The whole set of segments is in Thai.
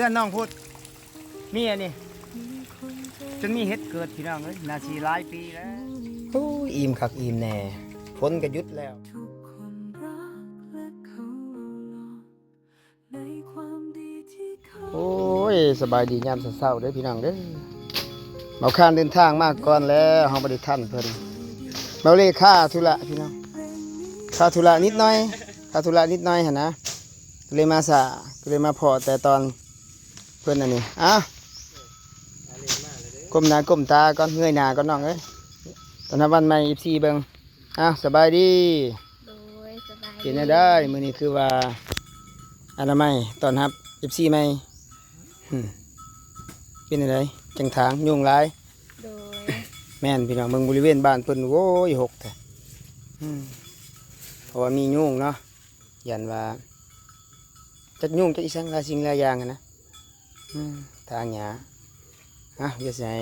พื่อนน้องพูดมีอันนี้จนมีเฮ็ดเกิดพี่น้องเอ้ยนาทีหลายปีแล้วโอ้อิ่มคักอิ่มแน่ฝนก็หยุดแล้วโอ้ยสบายดียามเช้าเด้อพี่น้องเด้อเมาข้านเดินทางมาก่อนแล้วเฮาบ่ได้ทันเพิ่นเมาเลค่าธุระพี่น้องค่าธุระนิดหน่อยค่าธุระนิดหน่อยหั่นนะก็เลยมาสาก็เลยมาพอแต่ตอน พิ่นอันนี้อ้าวก้มหน้าก้มตาก่อนเงยหน้าก่อนน้องเอ้ยตอนนับวันใหม่24เบิ่งอ้าวสบายดีโดยสบายเป็นได้ได้มื้อนี้คือว่าอนามัยตอนรับ14ใหม่หึเป็นอะไรจังทางยุงหลายโดยแม่นพี่น้องเบิ่งบริเวณบ้านเพิ่นโว้ยหกแท้อืมเพราะว่ามียุงเนาะยันว่าจักยุงจักอีสังหลายสิ่งหลายอย่างอะนะอืม ทางหยาฮะอย่าสิให้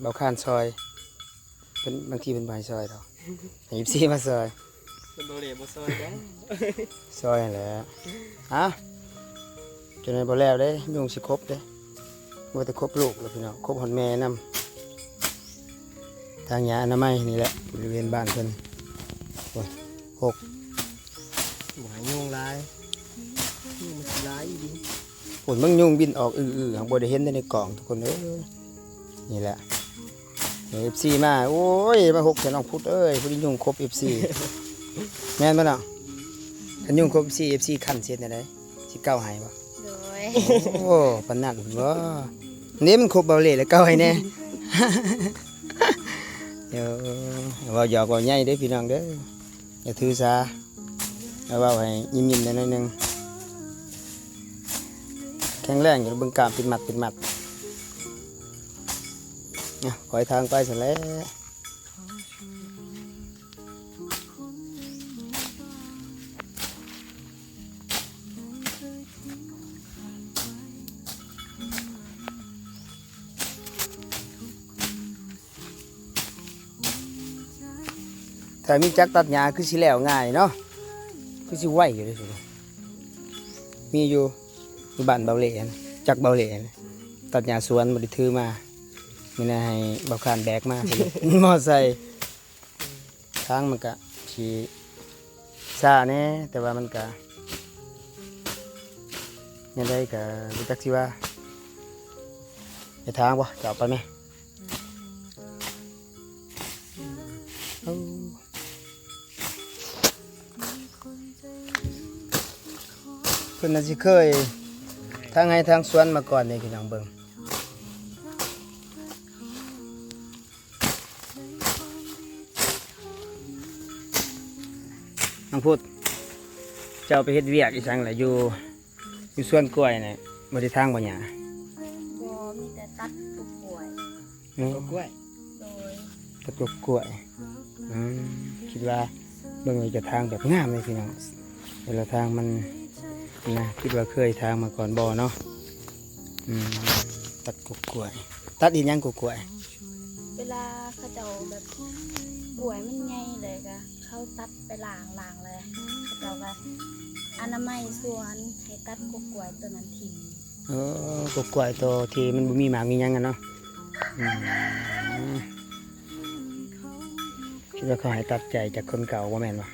เบาข้านซอยเพิ่นบางทีเพิ่นบ่ให้ซอยดอกให้ยิบซี่มาซอยเป็นโดเรบซอยได้ซอยนั่นแหละฮะจนในบ่แล้วเด้ยุงสิครบเด้บ่แต่ครบลูกแล้วพี่น้องครบหอนแม่นํทางหยาอนามัยนี่แหละบริเวณบ้านเพิ่นโอ้ยหกหมายยุงลายยุงมันสิลายอีดี ฝนมึงยุงบินออกอื้อๆหางบ่ได้เห็นได้ในกล่องทุกคนเอ้ยนี่แหละเอฟซีมา โอ้ย มาหกแสนน้องพุดเอ้ยพอดียุงครบเอฟซีแม่นบ่เนาะคันยุงครบซีเอฟซีคันเสร็จได้ไดสิเก้าให้บ่โดยโอ้ปานนั้นบ่นี่มันครบเบาเล่แล้วเก้าให้แน่เดี๋ยวเว่าหยอกเว่าใหญ่เด้อพี่น้องเด้ออย่าถือสาเอาเว่าให้ยิ้มๆได้หน่อยหนึงแข็งแรงอยู่บิ่งกามเป็นหมัดป็นหมัดเนี่ยคอยทางไปเสร็จแล้วถ้ามีจักตัดหญ้าคือสิแล้วง่ายเนาะคือสิไหวอยู่เลยสิมีอยู่ อยู่บ้านเบาเหล่นะจักเบาเหล่นะตัดหญ้าสวนบ่ได้ถือมาไม่ได้ให้เบาคานแบกมาพุ่นมอไซค์ทางมันก็สิซ่าแน่แต่ว่ามันก็ยังได้ก็รู้จักสิว่าไปทางบ่จะเอาไปไหมเพิ่นน่ะสิเคย ทางให้ทางสวนมาก่อนนี่พี่น้องเบิ่งน้องพูดเจ้าไปเฮ็ดเวียกอีสังแหละอยู่อยู่สวนกล้วยนี่บ่ได้ทางบ่หยาบอมีแต่ตัดตุกป่วยอืมกล้วยโดยตะกบกล้วยอืมคิดว่าเบิ่งว่าจะทางแบบงามเลยพี่น้องแต่ละทางมัน นะคิดว่าเคยทางมาก่อนบ่เนาะอืมตัดกบกล้วย ตัดอีหยังกบกล้วย เวลาเขาเจ้าแบบป่วยมันใหญ่เลยก็เขาตัดไปล้างล้างเลยเขาเจ้าก็อนามัยสวนให้ตัดกุกกล้วยตัวนั้นทิ้งเออกบกล้วยตัวที่มันบ่มีหมากมีหยังกันเนาะอืมคิดว่าเขาให้ตัดใจจากคนเก่าว่าแม่นบ่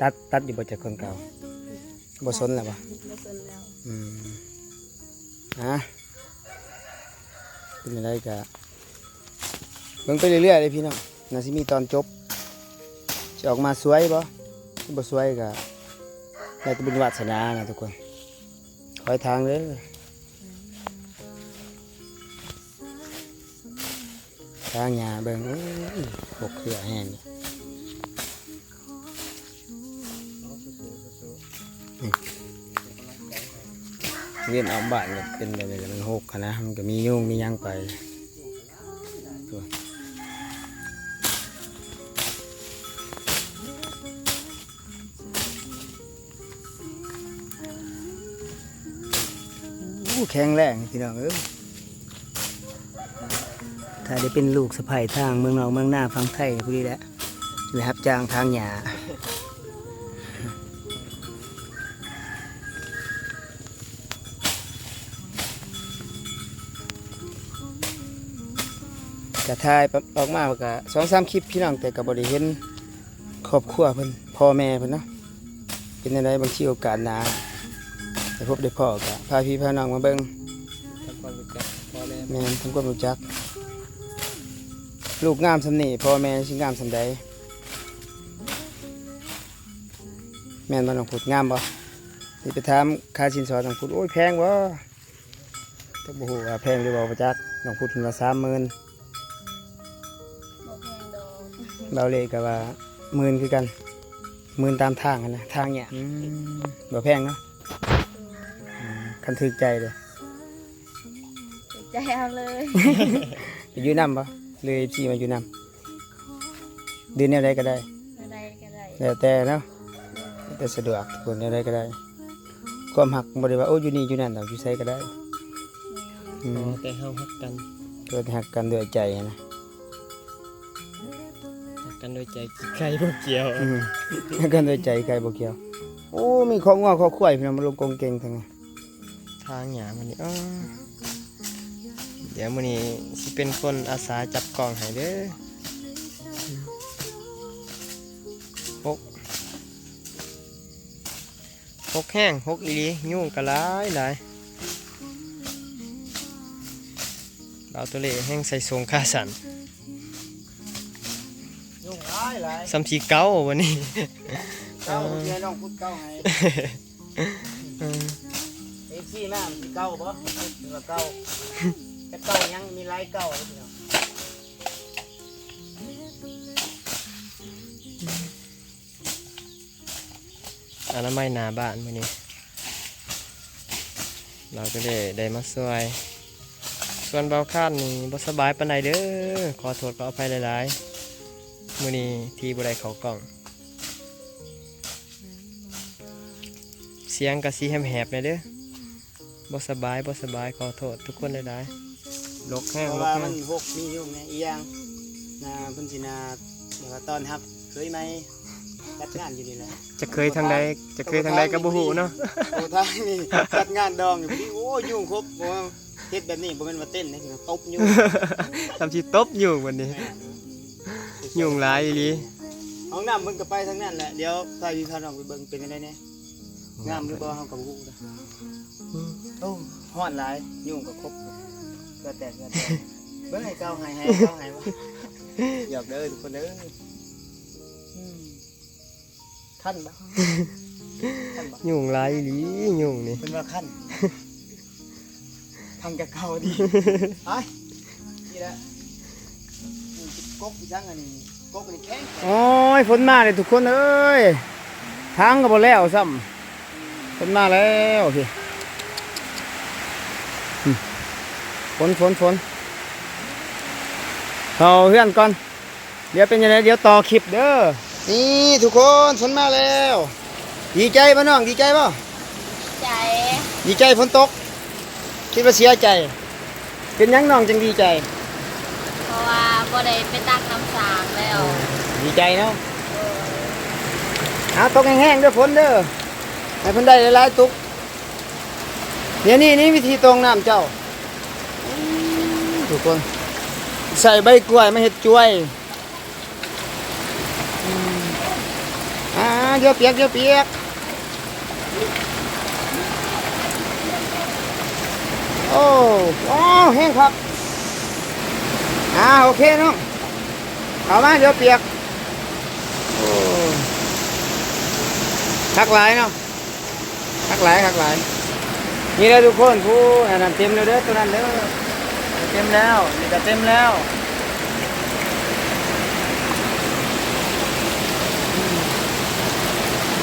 ตัดตัดอยู่บ่จากคนเก่า บ่สนแล้วบ่ไม่สนแล้วอืมฮะเป็นอะไรกะเบิ่งไปเรื่อยๆเลยพี่น้องน่าสิมีตอนจบจะออกมาสวยบ่ถ้าบ่สวยก็น่าจะเป็นวาสนานะทุกคนคอยทางเลยทางหญ้าเบิ่งโอ้ยปกเขือแห้งนี่ เวียนเอาบ้านก็เป็นแบบนี้มันหกอะนะมันก็มียุ่งมียังไปแข็งแรงพี่น้องเอ้ยถ้าได้เป็นลูกสะใภ้ทางเมืองนอกเมืองหน้าฟังไทยพอดีแหละนะครับจ้างทางหยา กะถ่ายปั๊บออกมาก็สองสามคลิปพี่น้องแต่ก็บ่ได้เห็นครอบครัวเพิ่นพ่อแม่เพิ่นเนาะเป็นจังไดบางทีโอกาสหน้าได้พบได้พ่อก็พาพี่พาน้องมาเบิ่งทำความรู้จักพ่อแม่แม่นทำความรู้จัก ลูกงามสำนี่พ่อแม่สิงามสำใดแม่นบ่น้องพุดงามบ่นี่ไปถามค่าสินสอดน้องพุดโอ้ยแพงบ่แต่บ่ฮู้ว่าแพงหรือบ่ประจักน้องพุดเพิ่นว่า30,000 เราเลยก็ว่าหมื่นคือกันหมื่นตามทางอะนะทางเนี่ยบ่แพงเนาะอืมคันถึกใจเลยถูกใจเอาเลยอยู่นำบ่เลยพี่มาอยู่นำเดือนแนวใดก็ได้ อะไรก็ได้แล้วแต่เนาะแต่สะดวกทุกคนแนวใดก็ได้ ความหักบ่ได้ว่าโอ้อยู่นี่อยู่นั่นดอกอยู่ไสก็ได้อือ๋อมแต่เฮาฮักกันเกิดหักกันด้วยใจนะฮั กกันด้วยใจกี่ใครบ่เกี่ยวอืมหักกันด้วยใจใครบ่เกี่ยว โอ้ มีของงอของควายพี่น้องมาลงกงเก่งทั้งนั้นทางหยามันนี่อ้อเดี๋ยวมื้อนี้สิเป็นคนอาสาจับกล่องให้เด้อหกหกแห้งหกอีหลียุ่งก็หลายหลายเราตัวเล่แห้งใส่ทรงคาสันยุ่งหลายหลายซ้ำสีเก้าวันนี้เก้าเดี๋ยวน้องพูดเก้าให้เออไอ้ขี้มามันสิเก้าบ่ถือว่าเก้าแต่เก้ายังมีหลายเก้าเลยพี่น้องอนามัยหนาบ้านมื้อนี้ เราก็ได้ได้มาช่วย ส่วนเบาคาดนี่บ่สบายปานใดเด้อขอโทษขออภัยหลายๆ มื้อนี้ที่บ่ได้เข้ากล่อง เสียงก็สิแหบๆหน่อยเด้อบ่สบายบ่สบายขอโทษทุกคนหลายๆลกแห้งเพราะลกว่าแห้มังนหกมียุ่งเนี่ยอีหยังนาเพิ่นสินาแบบว่าตอนรับ เคยไหมจัดงานอยู่นี่แหละ จะเคยทางใดจะเคยทางใดก็บ่ฮู้เนาะ โอ้ท้ายนี่จัดงานดองอยู่พี่โอ้ยุ่งครบบ่ว่าเฮ็ดแบบนี้บ่แม่นว่าเต้นนะพี่น้องตบยุ่ง ทำสิตบอยู่วันนี้ ยุ่งหลายอีหลีห้องน้ำเพิ่นก็ไปทางนั้นแหละเดี๋ยวพาพี่พาน้องไปเบิ่งเป็นจังไดแน่งามหรือบ่เฮาก็บ่ฮู้นะโอ้ฮ้อนหลายยุ่งก็ครบก็แต่ก็แต่เบิ่งให้เก้าให้ให้เก้าให้วะอยากเด้อทุกคนเด้ออืมขั้นบ่ขั้นบ่ยุ่งหลายอีหลียุ่งนี่เป็นว่าขั้นทำกับเขาดีไปนี่แหละนี่ กกอีกครั้งอันนี้กกอันนี้แข็งโอ้ยฝนมาเลยทุกคนเอ้ยทางก็บ่แล้วซ้ำฝนมาแล้วพี่อืมฝนฝนฝนเอาเพื่อนก่อน เดี๋ยวเป็นยังไงเดี๋ยวต่อคลิปเด้อนี่ทุกคนฝนมาแล้ว ดีใจป่ะน้องดีใจป่ะใจ ดีใจฝนตก คิดว่าเสียใจ เป็นหยังน้องจังดีใจ เพราะว่า บ่ได้ไปตักน้ำสางแล้วดีใจเนาะเอาตกแห้งๆด้อฝนเด้อให้เพิ่นได้หลายๆตุกเดี๋ยวนี้นี่วิธีตรงน้ำเจ้าทุกคนใส่ใบกล้วยมาเฮ็ดจ้วยอ่าเดี๋ยวเปียกเดี๋ยวเปียกโอ้โอ้แห้งครับ อ่าโอเคน้องเอามาเดี๋ยวเปียกโอ้คักหลายเนาะคักหลายคักหลายนี่เลยทุกคนผู้อันนั้นเต็มแล้วเด้อตัวนั้นเด้อเต็มแล้วนี่ก็เต็มแล้ว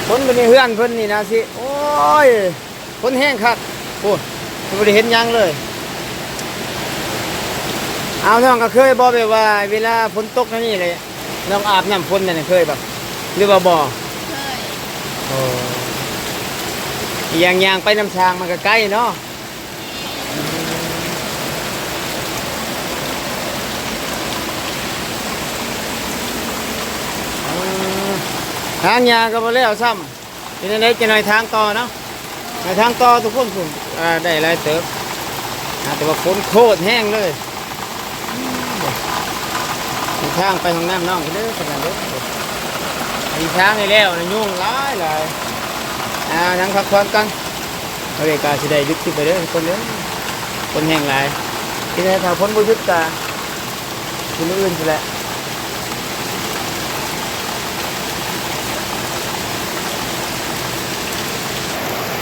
คนเป็นเพื่อนเพิ่นนี่นะสิโอ้ยคนแห้งคักโอ้ยไม่ได้เห็นยังเลย เอาน้องก็เคยบอกแบบว่า เวลาฝนตกนั่นนี่เลยน้องอาบน้ำฝนนั่นเคยแบบหรือว่าบ่เคยอีกอย่างอย่างไปน้ำชางมันก็ใกล้เนาะทางยางก็บ่แล้วซ้ำทีนี้จะหน่อยทางต่อเนาะในทางต่อทุกคนผมอ่าได้หลายเติบอ่าแต่ว่าฝนโคตรแห้งเลย มีช้างไปห้องน้ำน้องกันเด้อขนาดเด้อมีช้างนี่แล้วนะยุ่งหลายหลยอ่าทั้งพักผ่อนกันเอาเกกาสิได้ยุดขึ้นไปเด้อคนเด้อคนแห่งหลายที่ได้ถ้าพ้นบุยุดกาคนอื่นสิแหละ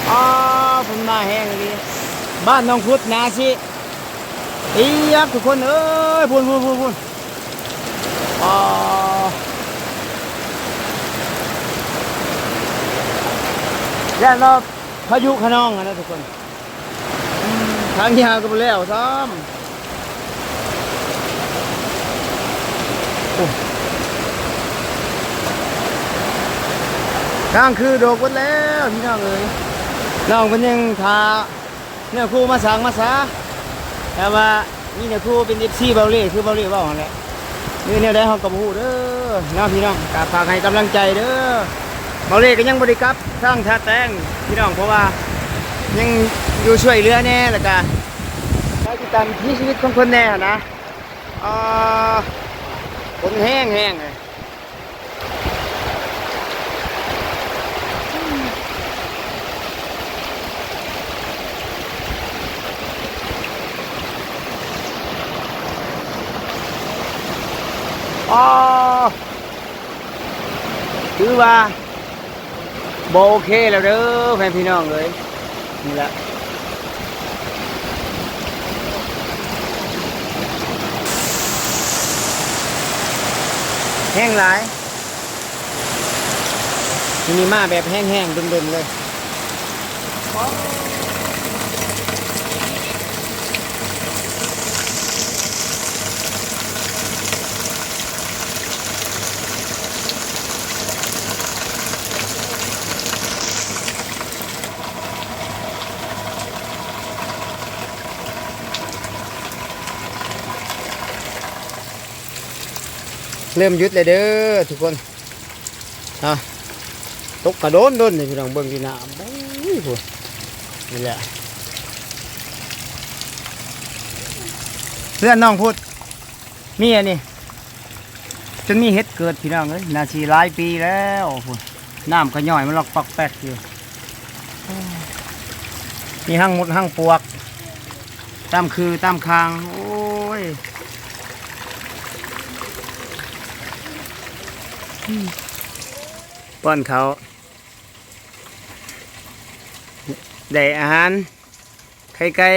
อ๋อผมมาแห้งเลยบ้านน้องพุทธนาสิอียักทุกคนเอ้ยพูนพูนพูนพูน อ๋อแล้วเราพายุขนองนะทุกคนทางยาวก็ไปแล้วซ้อมโอ้ทางคือโดกหมดแล้วพี่น้องเอ้ยน้องเป็นยังทาเนื้อคู่มาสั่งมาซาแต่ว่านี่เนื้อคู่เป็นเอฟซีเบาเล่คือเบาเล่เบาของแหละ นี่เนี่ยได้ห้องกับหูเด้อน้องพี่น้องกาฝากให้กำลังใจเด้อเมาเล่ก็ยังบริกรับสร้างท่าแตงพี่น้องเพราะว่ายังอยู่ช่วยเหลือแน่แล้วก็ได้ติดตามชีวิตของคนแน่นะอ่าคนแห้งแห้งเลย อ๋อถือว่าโบโอเคแล้วเด้อแฟนพี่น้องเลยนี่แหละแห้งหลายมินิมาแบบแห้งๆดมๆเลย เริ่มยุดเลยเด้อทุกคนอะตกกระโดนโดนนี่พี่น้องเบิ่งที่หน้าโอ้ยโหนี่แหละเพื่อนน้องพูดมีอันนี้จนมีเห็ดเกิดพี่น้องเอ้ยนาทีหลายปีแล้วโอ้โหน้ำก็ย่อยมันลอกปอกแปกอยู่มีห้างมดห้างปวกตามคือตามคาง โอ้ย ป้อนเขาได้อาหารไข่ไก่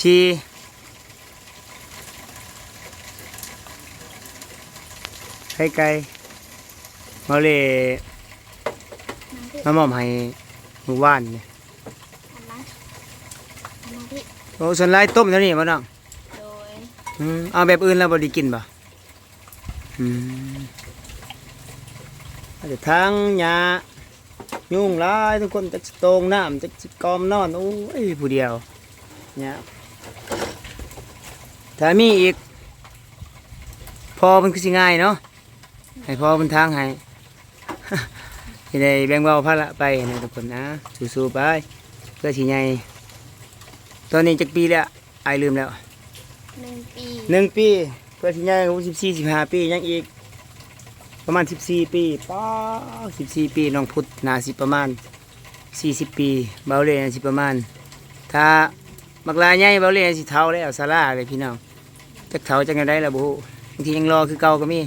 ชีไข่ไก่มาเลยมามอบให้หมู่บ้านเนี่ยอันนั้นอันนั้นที่โอ้ส่วนไรต้มแล้วนี่มาน้องโดยอืมเอาแบบอื่นแล้วบ่ได้กินป่ะ อืมอาจจะทั้งหญ้ายุ่งหลายทุกคนจะตรงน้ำจะกอมนอนโอ้ยผู้เดียวเนี่ยถ้ามีอีก พอมันคือสิง่ายเนาะให้พอเป็นทางให้จะได้แบ่งเบาภาระไปนะทุกคนนะสู้ๆไปเพื่อสิใหญ่ตอนนี้จักปีแล้วไอายลืมแล้วหนึ่งปีหนึ่งปี เพื่อที่ย่างสิบสี่สิบห้าปียังอีก ประมาณสิบสี่ปีป้าสิบสี่ปีน้องพุทธนาสิประมาณสี่สิบปีเบาเล่นสิประมาณ ถ้ามักลาใหญ่เบาเล่นสิเท่าแล้วซาร่าเลยพี่น้องจักเท่าจังไงได้ละบุบางทียังรอคือเก่าก็มี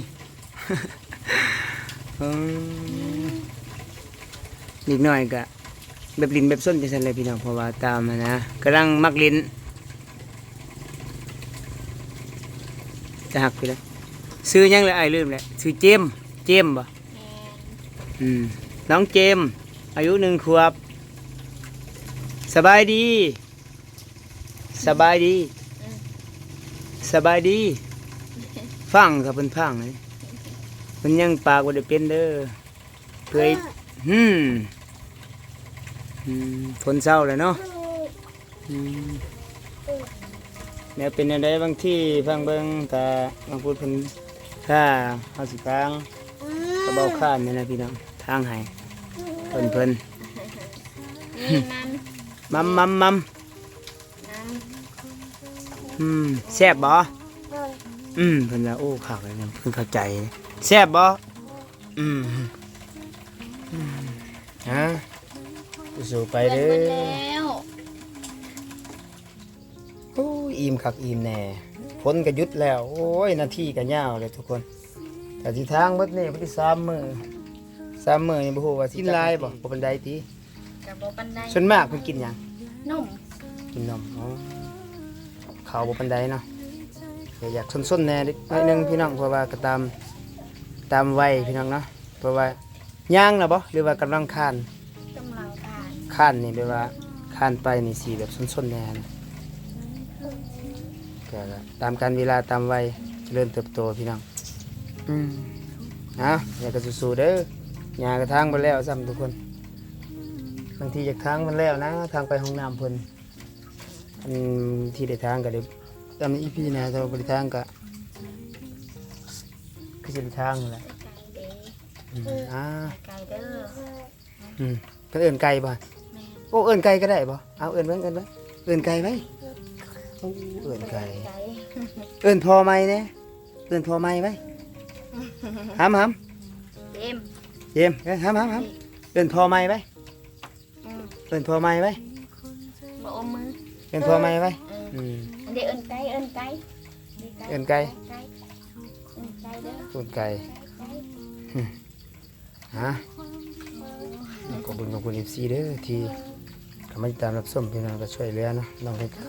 อืมนิดหน่อยก็แบบลินแบบส้นจังสันเลยพี่น้องเพราะว่าตามนะกำลังมักลิ้น จะหักไปเลยซื้อยังเลยไอ้ายลืมเลยซื้อเจมส์เจมส์บ่แมนอืมน้องเจมส์อายุหนึ่งขวบ สบายดี สบายดี สบายดี ฟังกับเพิ่นฟังเลยมันยังปากว่าได้เป็นเด้อเพื่อให้อืมอืมฝนเศร้าเลยเนาะ อืมเนี่ยเป็นอะไรบางที่ฟังเบิ่งแต่บางพูดเพิ่นถ้าเฮาสิฟังกระเบาข้านนี่นะพี่น้องทางให้เพิ่นเพิ่นนี่มันมัมมัมมัมน้ำอืมแซ่บบ่อืมเพิ่นว่าโอ้คักเลยเนี่ยเพิ่นเข้าใจแซ่บบ่อืมอืมฮะสู้ๆไปเพื่อนเด้เบิดอ แล้ว อ้ยอิ่มคักอิ่มแน่ฝนก็หยุดแล้ว โอ้ยนาทีก็ยาวเลยทุกคนแต่ที่ทางเบิดนี่บ่ได้สามมื้อสามมื้อนี่บ่ฮู้ว่าสิกินหลายบ่บ่ปานใดติกับโบปันไดส่วนมากเพิ่นกินหยังนุ่มกินนมอ๋อข้าวบ่ปานใดเนาะก็อยากส้นๆแหน่นิดหน่อยหนึงพี่น้องเพราะว่าก็ตามตามวัยพี่น้องเนาะเพราะว่าย่างแล้วบ่หรือว่ากำลังคานกำลังการ คานนี่แปลว่าคานไปนี่สีแบบส้นๆแหน่นะ ก็ตามการเวลาตามวัยเจริญเติบโตพี่น้องอืมเอาอยากก็สู้ๆเด้อยากระทางไปแล้วซ้ำทุกคนบางทีจากทางมันแล้วนะ ทางไปห้องน้ำเพิ่นอันที่ได้ทางก็เดี๋ยวตามอีพีนะถ้าบริทางก็คือจะได้ทางนั่นแหละไก่เด้อืมอ่าไก่เด้ออืมเพิ่นเอิ้นไก่บ่แม่นโอ้เอิ้นไก่ก็ได้บ่เอาเอิ้นเบิ่งเอิ้นเบิ่งเอิ้นไก่ไว้โอ้ เอิ้นไก่ไก่เอิ้นพอไหมเนี่ยเอิ้นพอไหมไว้หำหเอ็มำเยี่ยมเอ้ยหำหำหำเอิ้นพอไหมไว้อืมเอิ้นพอไหมไว้บ่อมมือเอิ้นพอไหมไว้เอออืมอันเดียวเอินไก่เอินไก่เอิ้นไก่ไก่เอินไก่เด้อเอิ้นไก่ไก่ฮะขอบคุณขอบคุณ14เด้อที่เข้ามาติดตามรับชมพี่น้องก็ช่วยเหลือเนาะน้องเพิ่นก็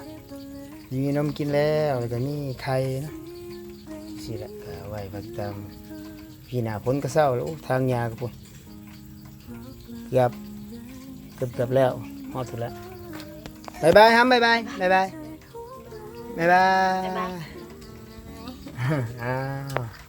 มีนมกินแล้วแล้วก็มีไข่เนาะสิละก็เอาไว้มาติดตามพี่หน้าฝนก็เศร้าแล้วโอ้ทางยาก็พุ่นเกือบเกือบเกือบแล้วฮอดสุดแล้วบายบายฮัมบายบายบายบายบายบายบ๊ายบายอ้าว